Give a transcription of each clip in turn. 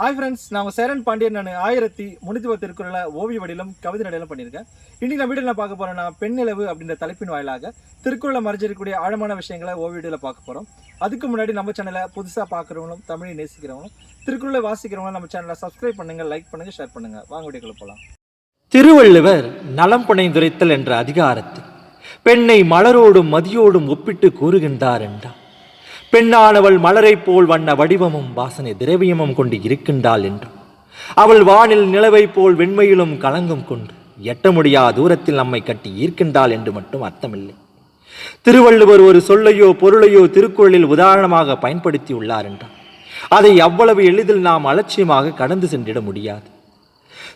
Hi friends நான் சேரன் பாண்டியன் நான். ஆயிரத்தி முன்னூற்றி பத்து திருக்குறளை ஓவிய வடிலும் கவிதை நடையிலும் பண்ணியிருக்கேன். இன்றைக்கி நம்ம வீடியோ பார்க்க போறோம்னா பெண்ணிலவு அப்படின்ற தலைப்பின் வாயிலாக திருக்குறளை மறைஞ்சிருக்கக்கூடிய ஆழமான விஷயங்களை ஓவிய வீடியோவில் பார்க்க போகிறோம் அதுக்கு முன்னாடி நம்ம சேனலை புதுசாக பார்க்குறவங்களும் தமிழை நேசிக்கிறவங்களும் திருக்குறளை வாசிக்கிறவங்களும் நம்ம சேனலை சப்ஸ்கிரைப் பண்ணுங்கள் லைக் பண்ணுங்க ஷேர் பண்ணுங்கள் வாங்க வீடியோக்குள்ள போகலாம் திருவள்ளுவர் நலம் புனைந்துரைத்தல் என்ற அதிகாரத்தில் பெண்ணை மலரோடும் மதியோடும் ஒப்பிட்டு கூறுகின்றார் என்றார். பெண்ணானவள் மலரைப் போல் வண்ண வடிவமும் வாசனை திரவியமும் கொண்டு இருக்கின்றாள் என்று. அவள் வானில் நிலவைப் போல் வெண்மையிலும் கலங்கும் கொண்டு எட்ட முடியா தூரத்தில் நம்மை கட்டி ஈர்க்கின்றாள் என்று மட்டும் அர்த்தமில்லை. திருவள்ளுவர் ஒரு சொல்லையோ பொருளையோ திருக்குறளில் உதாரணமாக பயன்படுத்தியுள்ளார் என்றார். அதை அவ்வளவு எளிதில் நாம் அலட்சியமாக கடந்து சென்றிட முடியாது.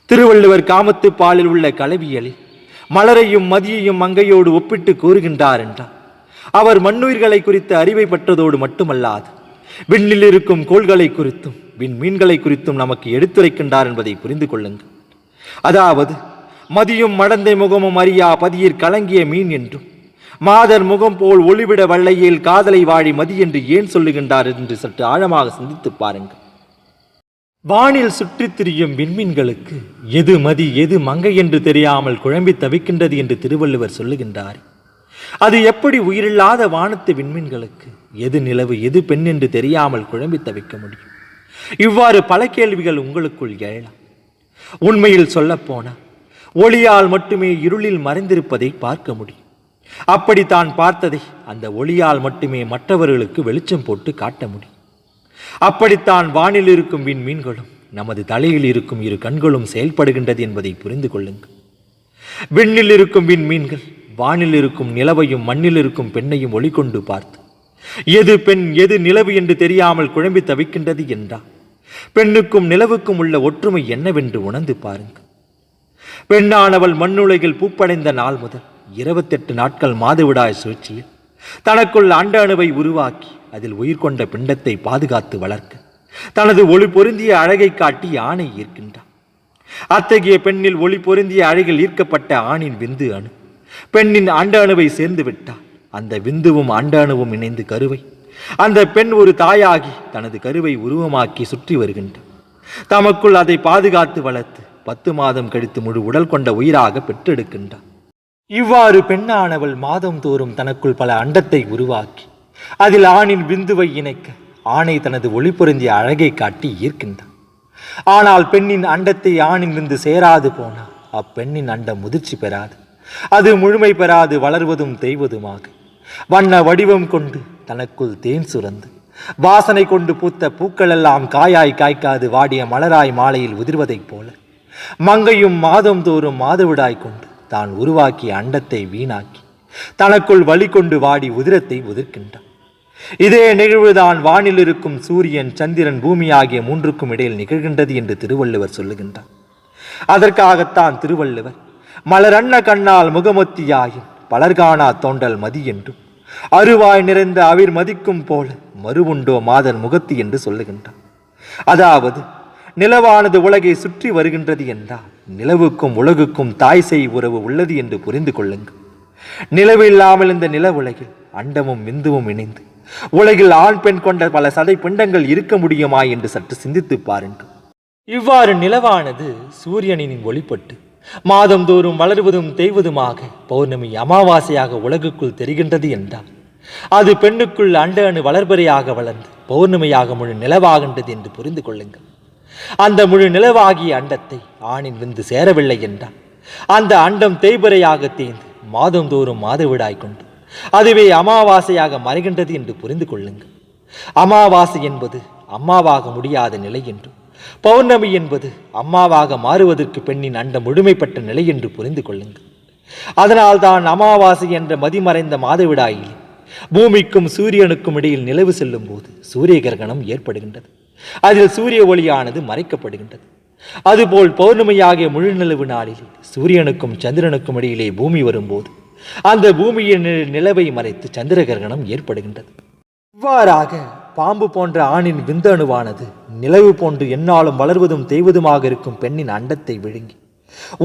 திருவள்ளுவர் காமத்து பாலில் உள்ள கலவியலில் மலரையும் மதியையும் மங்கையோடு ஒப்பிட்டு கூறுகின்றார் என்றார். அவர் மண்ணுயிர்களை குறித்த அறிவை பெற்றதோடு மட்டுமல்லாது விண்ணில் இருக்கும் கோள்களை குறித்தும் விண்மீன்களை குறித்தும் நமக்கு எடுத்துரைக்கின்றார் என்பதை புரிந்து கொள்ளுங்கள். அதாவது மதியும் மடந்தை முகமும் அறியா பதியிற் கலங்கிய மீன் என்றும் மாதர் முகம் போல் ஒளிவிட வள்ளையில் காதலை வாழி மதி என்று ஏன் சொல்லுகின்றார் என்று சற்று ஆழமாக சிந்தித்துப் பாருங்கள். வானில் சுற்றித் திரியும் விண்மீன்களுக்கு எது மதி எது மங்கை என்று தெரியாமல் குழம்பி தவிக்கின்றது என்று திருவள்ளுவர் சொல்லுகின்றார். அது எப்படி உயிரில்லாத வானத்து விண்மீன்களுக்கு? எது நிலவு எது பெண் என்று தெரியாமல் குழம்பி தவிக்க முடியும்? இவ்வாறு பல கேள்விகள் உங்களுக்குள் எழலாம். உண்மையில் சொல்லப்போனால் ஒளியால் மட்டுமே இருளில் மறைந்திருப்பதை பார்க்க முடியும். அப்படி தான் பார்த்ததை அந்த ஒளியால் மட்டுமே மற்றவர்களுக்கு வெளிச்சம் போட்டு காட்ட முடியும். அப்படித்தான் வானில் இருக்கும் விண்மீன்களும் நமது தலையில் இருக்கும் இரு கண்களும் செயல்படுகின்றது என்பதை புரிந்து கொள்ளுங்கள். விண்ணில் இருக்கும் விண்மீன்கள் வானில் இருக்கும் நிலவையும் மண்ணில் இருக்கும் பெண்ணையும் ஒளிகொண்டு பார்த்து எது பெண் எது நிலவு என்று தெரியாமல் குழம்பி தவிக்கின்றது என்றா? பெண்ணுக்கும் நிலவுக்கும் உள்ள ஒற்றுமை என்னவென்று உணர்ந்து பாருங்கள். பெண்ணானவள் மண்ணுலகில் பூப்படைந்த நாள் முதல் இருபத்தெட்டு நாட்கள் மாதவிடாய் சுழற்சியில் தனக்குள் அண்ட அணுவை உருவாக்கி அதில் உயிர் கொண்ட பிண்டத்தை பாதுகாத்து வளர்க்க தனது ஒளி பொருந்திய அழகை காட்டி ஆணை ஈர்க்கின்றான். அத்தகைய பெண்ணில் ஒளி பொருந்திய அழகில் ஈர்க்கப்பட்ட ஆணின் விந்து அணு பெண்ணின் அண்ட அணுவை சேர்ந்து விட்டால் அந்த விந்துவும் அண்ட அணுவும் இணைந்து கருவை. அந்த பெண் ஒரு தாயாகி தனது கருவை உருவமாக்கி சுற்றி வருகின்றார் தமக்குள் அதை பாதுகாத்து வளர்த்து பத்து மாதம் கழித்து முழு உடல் கொண்ட உயிராக பெற்றெடுக்கின்றார் இவ்வாறு பெண்ணானவள் மாதம் தோறும் தனக்குள் பல அண்டத்தை உருவாக்கி அதில் ஆணின் விந்துவை இணைக்க ஆணை தனது ஒளி பொருந்திய அழகை காட்டி ஈர்க்கின்றான் ஆனால் பெண்ணின் அண்டத்தை ஆணிலிருந்து சேராது போனால் அப்பெண்ணின் அண்டம் முதிர்ச்சி பெறாது. அது முழுமை பெறாது வளர்வதும் தேய்வதுமாக. வண்ண வடிவம் கொண்டு தனக்குள் தேன் சுரந்து வாசனை கொண்டு பூத்த பூக்களெல்லாம் காயாய் காய்க்காது வாடிய மலராய் மாலையில் உதிர்வதைப் போல. மங்கையும் மாதம் தோறும் மாதவிடாய் கொண்டு தான் உருவாக்கிய அண்டத்தை வீணாக்கி தனக்குள் வழி கொண்டு வாடி உதிரத்தை உதிர்க்கின்றான். இதே நிகழ்வுதான் வானில் இருக்கும் சூரியன் சந்திரன் பூமி ஆகிய மூன்றுக்கும் இடையில் நிகழ்கின்றது என்று திருவள்ளுவர் சொல்லுகின்றார். அதற்காகத்தான் திருவள்ளுவர் மலரன்ன கண்ணால் முகமொத்தியாயின் பலர்காணா தோண்டல் மதி என்றும் அருவாய் நிறைந்த அவிர் மதிக்கும் போல மறுவுண்டோ மாதன் முகத்தி என்று சொல்லுகின்றார் அதாவது நிலவானது உலகை சுற்றி வருகின்றது என்றால் நிலவுக்கும் உலகுக்கும் தாய் செய் உறவு உள்ளது என்று புரிந்து கொள்ளுங்கள். நிலவு இல்லாமல் இந்த நில உலகில் அண்டமும் விந்துவும் இணைந்து உலகில் ஆண் பெண் கொண்ட பல சதை பிண்டங்கள் இருக்க முடியுமா என்று சற்று சிந்தித்து பாருங்கள். இவ்வாறு நிலவானது சூரியனின் ஒளிப்பட்டு மாதந்தோறும் வளருவதும் தேய்வதுமாக பௌர்ணமி அமாவாசையாக உலகுக்குள் தெரிகின்றது என்றார் அது பெண்ணுக்குள் அண்ட அணு வளர்பறையாக வளர்ந்து பௌர்ணமியாக முழு நிலவாகின்றது என்று புரிந்து கொள்ளுங்கள். அந்த முழு நிலவாகிய அண்டத்தை ஆணின் விந்து சேரவில்லை என்றால் அந்த அண்டம் தேய்பறையாக தேய்ந்து மாதந்தோறும் மாதவிடாய் கொண்டு அதுவே அமாவாசையாக மறைகின்றது என்று புரிந்து கொள்ளுங்கள். அமாவாசை என்பது அம்மாவாக முடியாத நிலை என்றும் பௌர்ணமி என்பது அம்மாவாக மாறுவதற்கு பெண்ணின் அண்டம் முழுமைப்பட்ட நிலை என்று புரிந்து கொள்ளுங்கள். அதனால்தான் அமாவாசை என்ற மதிமறைந்த மாதவிடாயில் பூமிக்கும் சூரியனுக்கும் இடையில் நிலவு செல்லும் போது சூரிய கிரகணம் ஏற்படுகின்றது. அதில் சூரிய ஒளியானது மறைக்கப்படுகின்றது. அதுபோல் பௌர்ணமியாகிய முழு நிலவு நாளில் சூரியனுக்கும் சந்திரனுக்கும் இடையிலே பூமி வரும்போது அந்த பூமியின் நிலவை மறைத்து சந்திர கிரகணம் ஏற்படுகின்றது. இவ்வாறாக பாம்பு போன்ற ஆணின் விந்தணுவானது நிலவு போன்று எண்ணாலும் வளர்வதும் தெய்வதுமாக இருக்கும் பெண்ணின் அண்டத்தை விழுங்கி.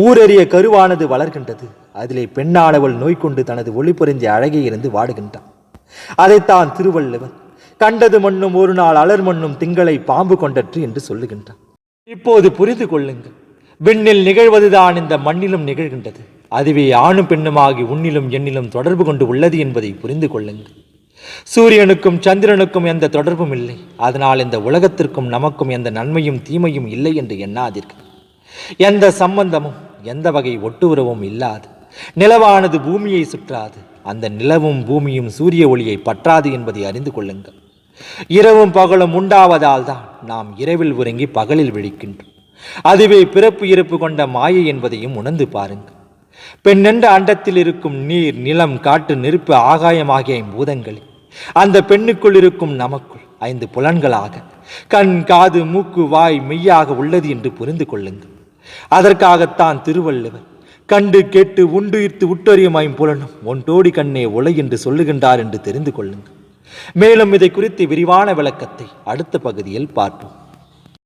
ஊரறிய கருவானது வளர்கின்றது. அதிலே பெண்ணானவள் நோய் கொண்டு தனது ஒளி பொருந்திய அழகை இருந்து வாடுகின்றான் அதைத்தான் திருவள்ளுவர் கண்டது மண்ணும் ஒரு நாள் அலர் மண்ணும் திங்களை பாம்பு கொண்டற்று என்று சொல்லுகின்றான் இப்போது புரிந்து கொள்ளுங்கள். விண்ணில் நிகழ்வதுதான் இந்த மண்ணிலும் நிகழ்கின்றது. அதுவே ஆணும் பெண்ணுமாகி உன்னிலும் எண்ணிலும் தொடர்பு கொண்டு உள்ளது என்பதை புரிந்து கொள்ளுங்கள். சூரியனுக்கும் சந்திரனுக்கும் எந்த தொடர்பும் இல்லை. அதனால் இந்த உலகத்திற்கும் நமக்கும் எந்த நன்மையும் தீமையும் இல்லை என்று எண்ணாதீர்கள். எந்த சம்பந்தமும் எந்த வகை ஒட்டுறவும் இல்லாது. நிலவானது பூமியை சுற்றாது. அந்த நிலவும் பூமியும் சூரிய ஒளியை பற்றாது என்பதை அறிந்து கொள்ளுங்கள். இரவும் பகலும் உண்டாவதால் தான் நாம் இரவில் உறங்கி பகலில் விழிக்கின்றோம். அதுவே பிறப்பு இறப்பு கொண்ட மாயை என்பதையும் உணர்ந்து பாருங்கள். பெண்ணென்ற அண்டத்தில் இருக்கும் நீர் நிலம் காட்டு நெருப்பு ஆகாயம் ஆகிய பூதங்களில் அந்த பெண்ணுக்குள் இருக்கும் நமக்குள் ஐந்து புலன்களாக கண் காது மூக்கு வாய் மெய்யாக உள்ளது என்று புரிந்து கொள்ளுங்கள். அதற்காகத்தான் திருவள்ளுவர் கண்டு கேட்டு உண்டுயிர்த்து உட்டறியும் ஐம்புலனும் ஒன்றோடி கண்ணே உலை என்று சொல்லுகின்றார் என்று தெரிந்து கொள்ளுங்கள். மேலும் இதை குறித்து விரிவான விளக்கத்தை அடுத்த பகுதியில் பார்ப்போம்.